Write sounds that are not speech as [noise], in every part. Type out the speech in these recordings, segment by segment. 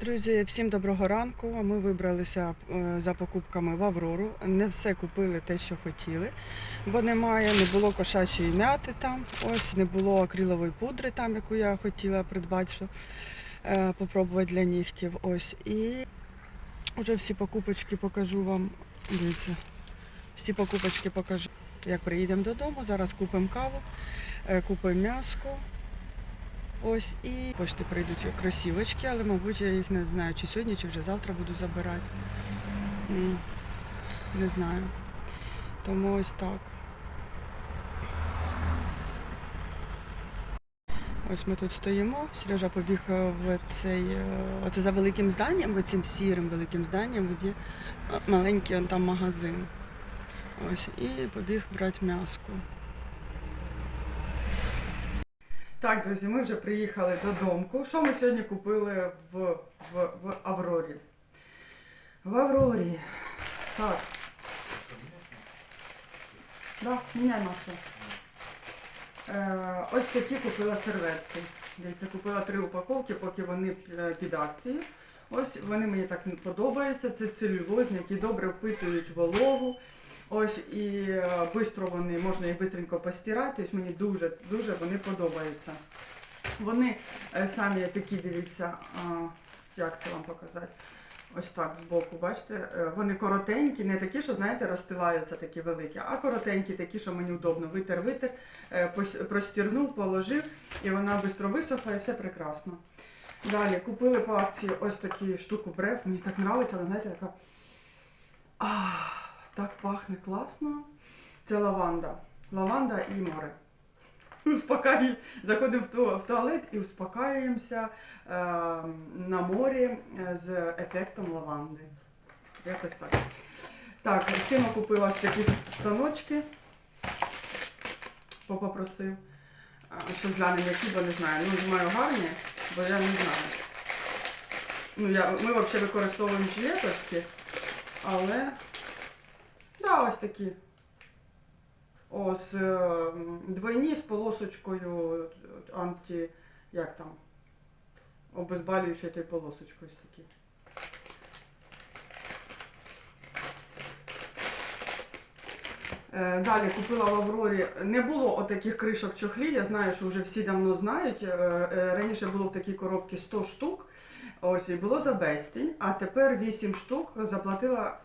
Друзі, всім доброго ранку. Ми вибралися е, за покупками в Аврору. Не все купили те, що хотіли, бо немає, не було кошачої м'яти там, ось не було акрилової пудри, там, яку я хотіла придбати, що е, попробувати для нігтів. Ось. І вже всі покупочки покажу вам. Дивіться, всі покупочки покажу. Як приїдемо додому, зараз купимо каву, е, купимо м'яско. Ось і пошти прийдуть кросівочки, але, мабуть, я їх не знаю, чи сьогодні, чи вже завтра буду забирати. Не знаю. Тому ось так. Ось ми тут стоїмо. Сережа побіг е, в цей, е, оце за великим зданням, цим сірим великим зданням, де маленький он там магазин. Ось, і побіг брати м'яско. Так, друзі, ми вже приїхали додому. Що ми сьогодні купили в, в, в Аврорі? В Аврорі. Так. Да, міняй масло. Е, ось такі купила серветки. Дивіться, купила три упаковки, поки вони е, під акцією. Ось вони мені так подобаються. Це целюлозні, які добре впитують вологу. Ось і швидко вони, можна їх швидко постирати. Ось мені дуже дуже вони подобаються. Вони е, самі такі, дивіться, як це вам показати? Ось так збоку, бачите, Е, вони коротенькі, не такі, що, знаєте, розстилаються такі великі, а коротенькі, такі, що мені удобно. Витер, витер, е, простірнув, положив, і вона швидко висохла, і все прекрасно. Далі купили по акції ось такі штуку брев. Мені так подобається, вона знаєте, така. Пахне класно. Це лаванда. Лаванда і море. Успокаюємо. Заходимо в, ту- в туалет і успокаюємося е, на морі е, з ефектом лаванди. Якось так. Так, Сима купила такі станочки. Папа просив. А, Що глянемо, які, бо не знаю. Ну, думаю, гарні, бо я не знаю. Ну, я, ми взагалі використовуємо жилеточки, але да, ось такі. Ось е, двойні з полосочкою анті. як там? Обезболюючою тією полосочкою ось такі. Е, Далі купила в Аврорі. Не було отаких кришок чохлів. Я знаю, що вже всі давно знають. Е, Раніше було в такій коробці 100 штук. Ось і було за безцінь, а тепер 8 штук заплатила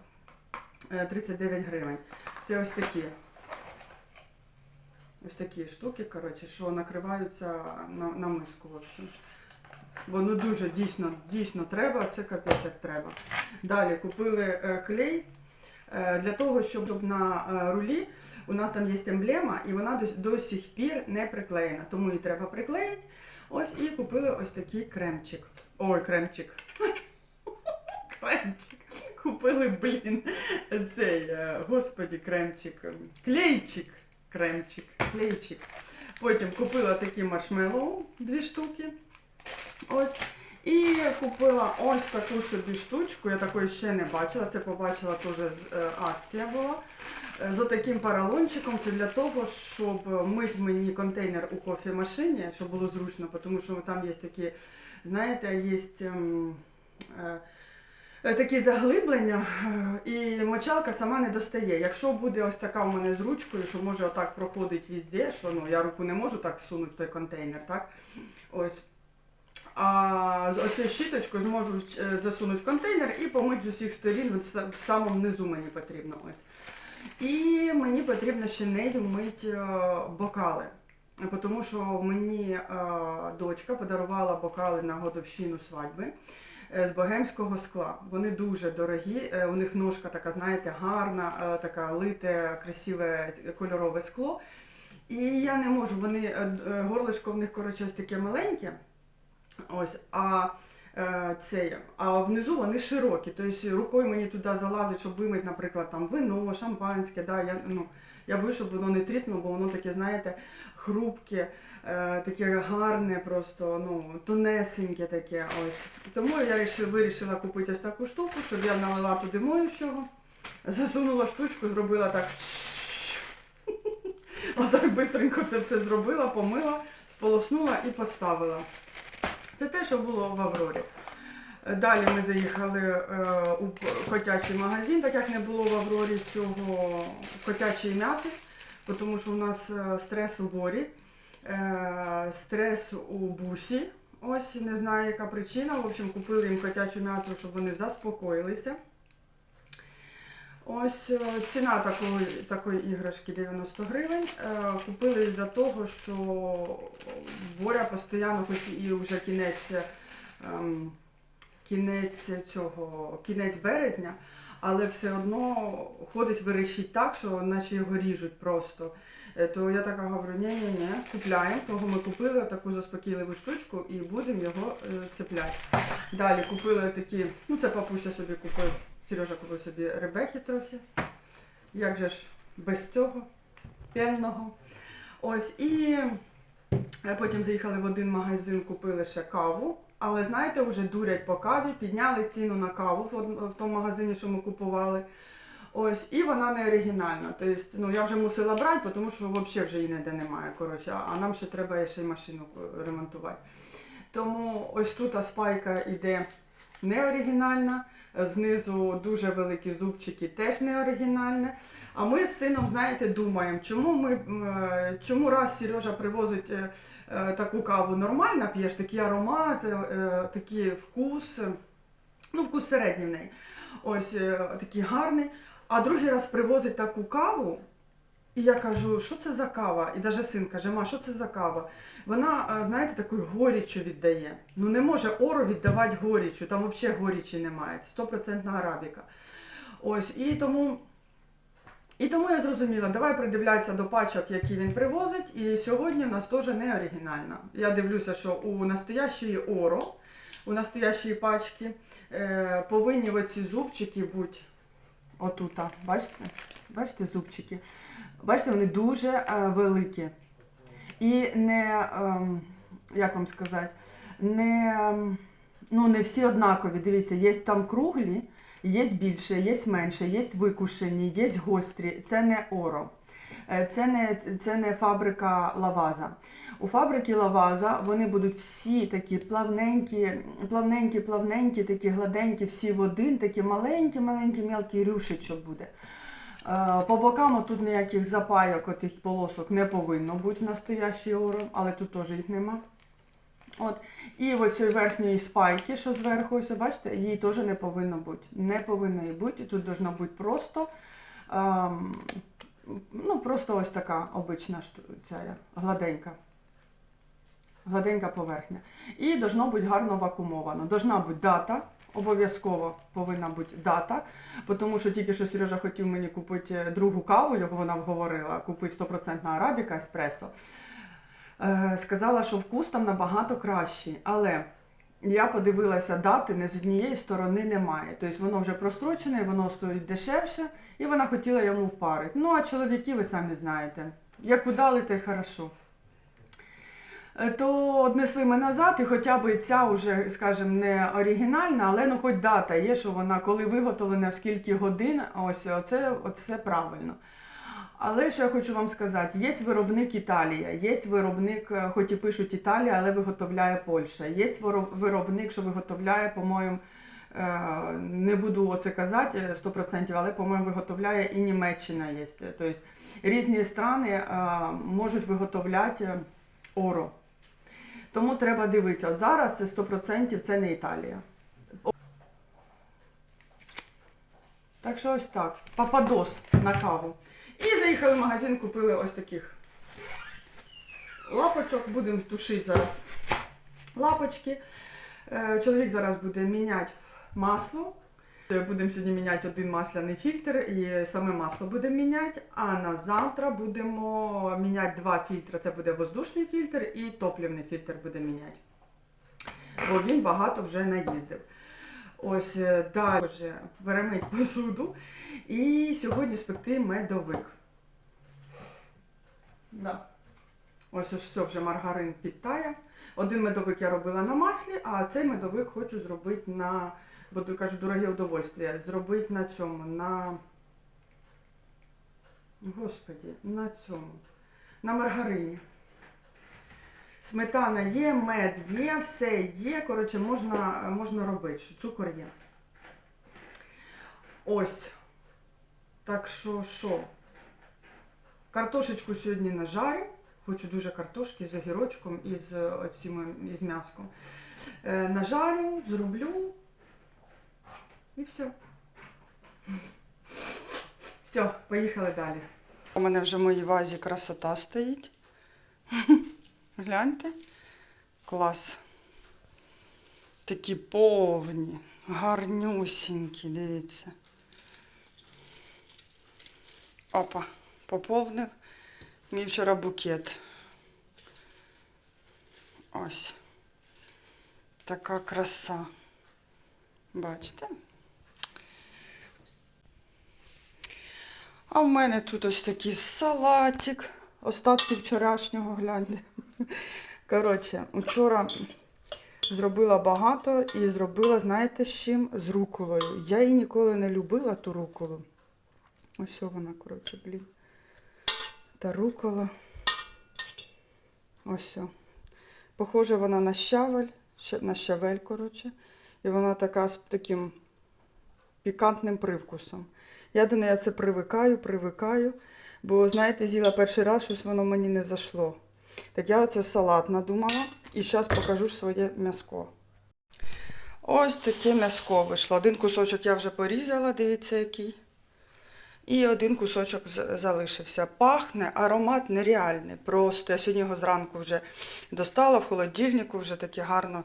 39 гривень. Це ось такі. Ось такі штуки, коротше, що накриваються на, на миску. В общем. Воно дуже дійсно, дійсно треба, це капець як треба. Далі купили е, клей е, для того, щоб, на е, рулі у нас там є емблема, і вона до, до сих пір не приклеєна. Тому її треба приклеїти. Ось і купили ось такий кремчик. Ой, кремчик. [laughs] Кремчик. Купили, блін, цей, е, господі, кремчик. Клейчик. Кремчик, клейчик. Потім купила такі маршмеллоу, дві штуки. Ось. І купила ось таку собі штучку, я такої ще не бачила, це побачила теж е, акція була. Е, З отаким поролончиком це для того, щоб мити мені контейнер у кофемашині, щоб було зручно, тому що там є такі, знаєте, є ем, такі заглиблення, е, і мочалка сама не достає. Якщо буде ось така у мене з ручкою, що може отак проходить везде, що ну, я руку не можу так всунути в той контейнер, так? Ось. А з щіточкою зможу е, засунути в контейнер і помити з усіх сторін, в самому низу мені потрібно ось. І мені потрібно ще нею мити е, бокали. Е, Тому що мені е, дочка подарувала бокали на годовщину свадьби е, з богемського скла. Вони дуже дорогі, е, у них ножка така, знаєте, гарна, е, така лите, красиве кольорове скло. І я не можу, вони, е, е, горлишко в них, коротше, ось таке маленьке. Ось, а е, це, а внизу вони широкі. Тобто рукою мені туди залазить, щоб вимити, наприклад, там вино, шампанське. Да, я, ну, я боюсь, щоб воно не тріснуло, бо воно таке, знаєте, хрупке, е, таке гарне, просто ну, тонесеньке таке. Ось. Тому я вирішила купити ось таку штуку, щоб я налила туди моющого, засунула штучку, зробила так. [laughs] Отак бистренько це все зробила, помила, сполоснула і поставила. Це те, що було в Аврорі. Далі ми заїхали е, у котячий магазин, так як не було в Аврорі цього котячої м'яти, тому що у нас е, стрес у горі, е, стрес у бусі. Ось не знаю, яка причина. В общем, купили їм котячу м'яту, щоб вони заспокоїлися. Ось е, ціна такої, такої іграшки 90 гривень. Е, Купили із-за того, що Боря постійно, хоч і вже кінець, ем, кінець цього, кінець березня, але все одно ходить вирішить так, що наче його ріжуть просто. Е, То я така говорю, ні-ні-ні, купляємо, того ми купили таку заспокійливу штучку і будемо його е, цепляти. Далі купили такі, ну це папуся собі купив, Сережа купив собі ребехи трохи. Як же ж без цього пенного. Ось і е, потім заїхали в один магазин, купили ще каву. Але знаєте, вже дурять по каві, підняли ціну на каву в, тому магазині, що ми купували. Ось, і вона не оригінальна. Тобто, ну я вже мусила брати, тому що взагалі вже її ніде немає. Коротше, а нам ще треба ще й машину ремонтувати. Тому ось тут спайка йде не оригінальна. Знизу дуже великі зубчики, теж не оригінальне. А ми з сином, знаєте, думаємо, чому ми е, чому раз Сережа привозить е, е, таку каву нормально, п'єш такий аромат, такий вкус, ну вкус середній в неї. Ось такий гарний. А другий раз привозить таку каву, і я кажу, що це за кава? І навіть син каже, ма, що це за кава? Вона, е, знаєте, таку горічу віддає. Ну не може оро віддавати горічу, там взагалі горічі немає. Це 100% арабіка. Ось, і тому. І тому я зрозуміла, давай придивлятися до пачок, які він привозить. І сьогодні в нас теж не оригінальна. Я дивлюся, що у настоящої оро, у настоящої пачки е, повинні оці зубчики бути отута. Бачите? Бачите зубчики? Бачите, вони дуже е, великі. І не, ем, як вам сказати, не, ем, ну, не всі однакові. Дивіться, є там круглі, є більше, є менше, є викушені, є гострі. Це не оро. Е, Це не, це не фабрика лаваза. У фабрики лаваза вони будуть всі такі плавненькі, плавненькі, плавненькі, такі гладенькі, всі в один, такі маленькі, маленькі, мелкі рюшечок буде. Е, По бокам тут ніяких запайок, отих полосок не повинно бути в настоящій оро, але тут теж їх нема. От. І в верхньої спайки, що зверху, ось бачите, її теж не повинно бути. Не повинно її бути. Тут должна бути просто, ем, ну, просто ось така обична ця, гладенька. Гладенька поверхня. І должно бути гарно вакуумовано. Должна бути дата, обов'язково повинна бути дата, тому що тільки що Сережа хотів мені купити другу каву, його вона вговорила, купити 100% арабіка еспресо. Е, сказала, що вкус там набагато кращий. Але я подивилася дати, не з однієї сторони немає. Тобто воно вже прострочене, воно стоїть дешевше, і вона хотіла йому впарити. Ну, а чоловіки, ви самі знаєте, як удали, то й хорошо. Е, То однесли ми назад, і хоча б ця вже, скажімо, не оригінальна, але ну хоч дата є, що вона коли виготовлена, в скільки годин, ось оце, оце правильно. Але що я хочу вам сказати, є виробник Італія, є виробник, е, хоч і пишуть Італія, але виготовляє Польща. Є виробник, що виготовляє, по-моєму, е, не буду оце казати е, 100%, але, по-моєму, виготовляє і Німеччина є. Тобто різні страни можуть виготовляти оро. Тому треба дивитися. От зараз це 100% це не Італія. Так що ось так. Пападос на каву. І заїхали в магазин, купили ось таких лапочок. Будемо тушити зараз лапочки. Е, Чоловік зараз буде міняти масло. Е, Будемо сьогодні міняти один масляний фільтр і саме масло будемо міняти. А на завтра будемо міняти два фільтри. Це буде воздушний фільтр і топливний фільтр будемо міняти. Бо він багато вже наїздив. Ось е, далі вже беремо посуду. І сьогодні спекти медовик. Да. Ось ось все вже маргарин підтає. Один медовик я робила на маслі, а цей медовик хочу зробити на, бо я кажу, дороге удовольствие, зробити на цьому, на. Господі, на цьому. На маргарині. Сметана є, мед є, все є. Коротше, можна, можна робити, що цукор є. Ось. Так що що? Картошечку сьогодні нажарю. Хочу дуже картошки з огірочком і з із м'яском. Е, нажарю, зроблю. І все. Все, поїхали далі. У мене вже в моїй вазі красота стоїть. [laughs] Гляньте. Клас. Такі повні, гарнюсінькі, дивіться. Опа, поповнив мій вчора букет. Ось. Така краса. Бачите? А в мене тут ось такий салатик. Остатки вчорашнього, гляньте. [laughs] Коротше, вчора зробила багато і зробила, знаєте, з чим? З руколою. Я її ніколи не любила, ту руколу. Ось вона, коротше, блін. Та рукола. Ось. Похоже, вона на щавель, на щавель, коротше. І вона така з таким пікантним привкусом. Я до неї це привикаю, привикаю. Бо, знаєте, з'їла перший раз, щось воно мені не зайшло. Так я оце салат надумала і зараз покажу своє м'яско. Ось таке м'яско вийшло. Один кусочок я вже порізала, дивіться який. І один кусочок залишився. Пахне, аромат нереальний. Просто я сьогодні його зранку вже достала в холодильнику, вже таке гарно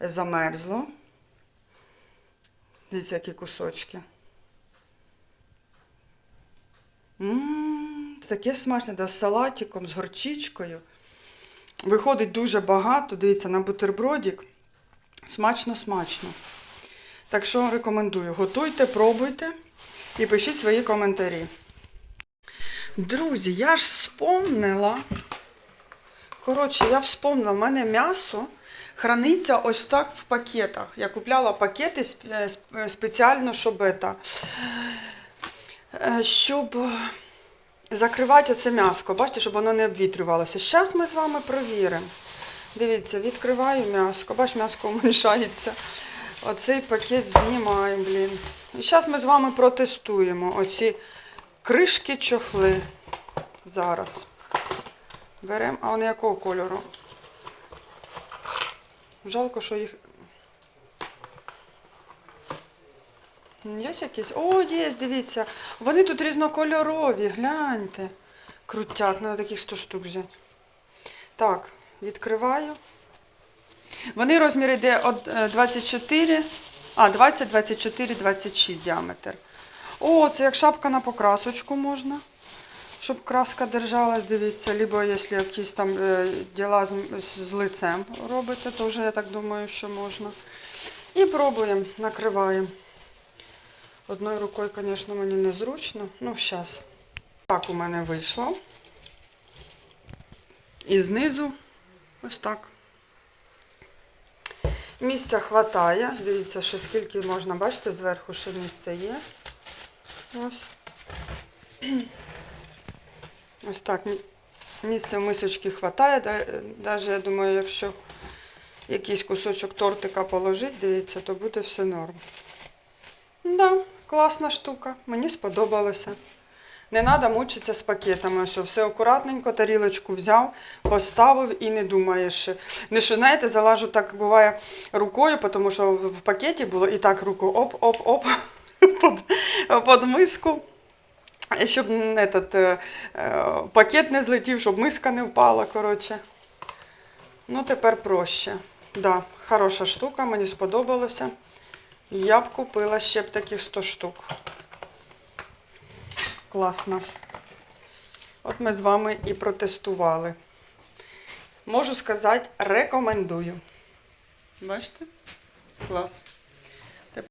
замерзло. Дивіться, які кусочки. Ммм, таке смачне, да, з салатиком, з горчичкою. Виходить дуже багато, дивіться, на бутербродик. Смачно-смачно. Так що рекомендую. Готуйте, пробуйте і пишіть свої коментарі. Друзі, я ж вспомнила. Коротше, я вспомнила, в мене м'ясо храниться ось так в пакетах. Я купляла пакети е, сп- спеціально, щоб это, е, щоб е, закривати оце м'яско. Бачите, щоб воно не обвітрювалося. Зараз ми з вами провіримо. Дивіться, відкриваю м'яско. Бач, м'яско уменьшається. Оцей пакет знімаємо, блін. І зараз ми з вами протестуємо оці кришки чохли. Зараз. Беремо, а вони якого кольору? Жалко, що їх. Є якісь? О, є, дивіться. Вони тут різнокольорові, гляньте. Крутяк, треба таких 100 штук взяти. Так, відкриваю. Вони розмір йде е, 24, а, 20, 24, 26 діаметр. О, це як шапка на покрасочку можна. Щоб краска держалась, дивіться, либо якщо якісь там е, діла з лицем робите, то вже я так думаю, що можна. І пробуємо, накриваємо. Одною рукою, звісно, мені незручно. Ну, зараз. Так у мене вийшло. І знизу ось так. Місця хватає. Дивіться, що скільки можна, бачите, зверху ще місце є. Ось. Ось так. Місця в мисочці хватає. Навіть, я думаю, якщо якийсь кусочок тортика положити, дивіться, то буде все норм. Да, класна штука. Мені сподобалося. Не треба мучитися з пакетами. Ось, все акуратненько, тарілочку взяв, поставив і не думаєш. Не що, знаєте, залажу так буває рукою, тому що в пакеті було і так руку оп-оп-оп [laughs] під миску. Щоб этот, е, е, пакет не злетів, щоб миска не впала. коротше. Ну, тепер проще. Да, хороша штука, мені сподобалося. Я б купила ще б таких 100 штук. Класно. От ми з вами і протестували. Можу сказати, рекомендую. Бачите? Клас.